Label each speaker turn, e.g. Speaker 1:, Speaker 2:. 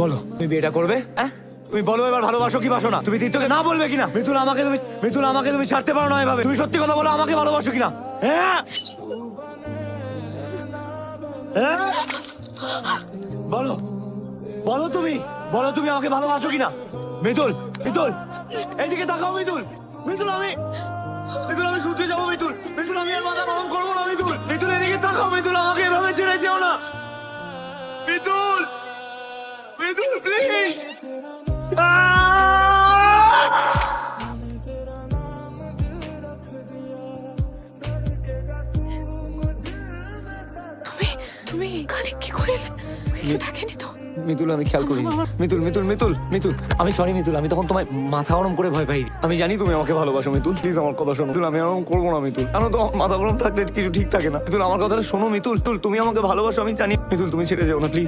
Speaker 1: বলো। তুমি বিয়েটা করবে? হ্যাঁ? তুমি বলো এবার ভালোবাসো কি বাসো না। তুমি তীর্থকে না বলবে কিনা? মিতুল আমাকে তুমি মিতুল আমাকে তুমি ছাড়তে পারো না এভাবে। তুমি সত্যি কথা বলো, আমাকে ভালোবাসো কিনা? হ্যাঁ? হ্যাঁ? বলো। বলো তুমি। বলো তুমি আমাকে ভালোবাসো কিনা? মিতুল মিতুল এইদিকে তাকাও মিতুল মিতুল আমি মিতুল আমি শুনতে যাব মিতুল মিতুল আমি আর মাথা গরম করব না মিতুল মিতুল এদিকে তাকাও মিতুল আমাকে এভাবে ছেড়ে যেও না। প্লিজ
Speaker 2: তুমি এখানে কি করিলে
Speaker 1: মিতুল, আমি খেয়াল করি মিতুল মিতুল মিতুল মিতুল। আমি সরি মিতুল, আমি তখন তোমায় মাথা গরম করে ভয় পাই আমি জানি তুমি আমাকে ভালোবাসো, মিতুল। প্লিজ আমার কথা শোনো। মিতুল, আমি এরকম করব না, মিতুল। কারণ তো মাথা গরম থাকলে কিছু ঠিক থাকে না? মিতুল, আমার কথাটা শোনো, মিতুল। তুল তুমি আমাকে ভালোবাসো, আমি জানি। মিতুল, তুমি ছেড়ে যাও না প্লিজ